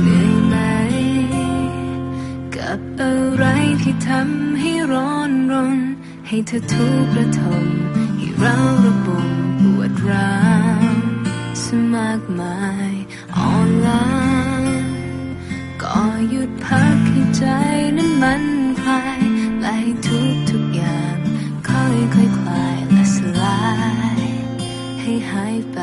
เหนื่อยไหมกับอะไรที่ทำให้ร้อนรน ให้เธอทุกระทมให้เราระบมปวดร้าวสมากมายอ่อนล้าก็หยุดพักให้ใจนั้นมันคลายและให้ทุกทุกอย่างค่อยค่อยคลายและสลาย ให้หายไป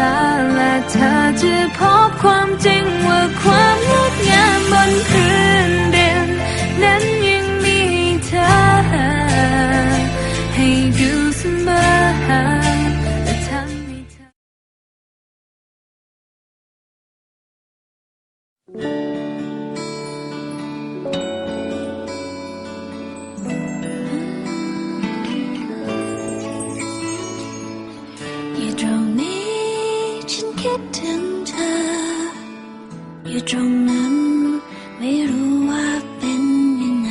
ตาและเธอจะพบความจริงว่าความงดงามบนพื้นดินนั้นยังมีเธอ ให้ดูเสมอและทำให้เธออยู่ อ อยู่ตรงนั้น ไม่รู้ว่าเป็นยังไง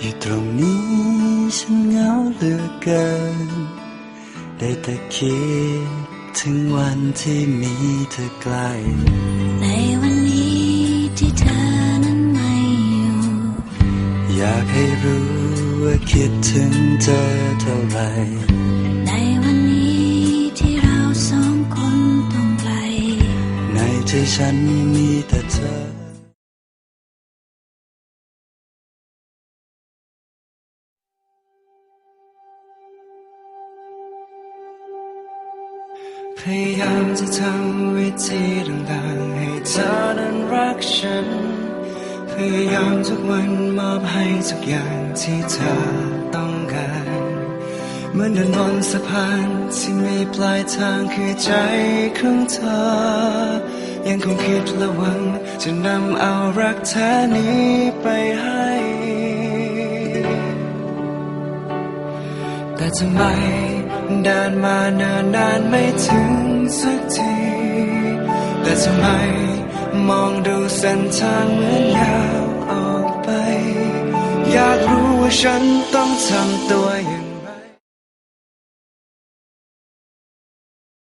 อยู่ตรงนี้ฉันเหงาเหลือเกิน ได้แต่คิดถึงวันที่มีเธอใกล้ในวันนี้ที่เธอนั้นไม่อยู่ อยากให้รู้ว่าคิดถึงเธอเท่าไหร ฉันมีแต่เธอพยายามจะทำวิธีต่างๆให้เธอนั้นรักฉัน พยายามทุกวันมอบให้ทุกอย่างที่เธอต้องการเหมือนเดินบนสะพานที่มีปลายทางคือใจของเธอ ยังคงคิดและหวัง จะนำเอารักแท้นี้ไปให้ แต่ทำไมเดินมาเนินนานไม่ถึงสักที แต่ทำไมมองดูเส้นทางเหมือนยาวออกไป อยากรู้ว่าฉันต้องทำตัวอย่าง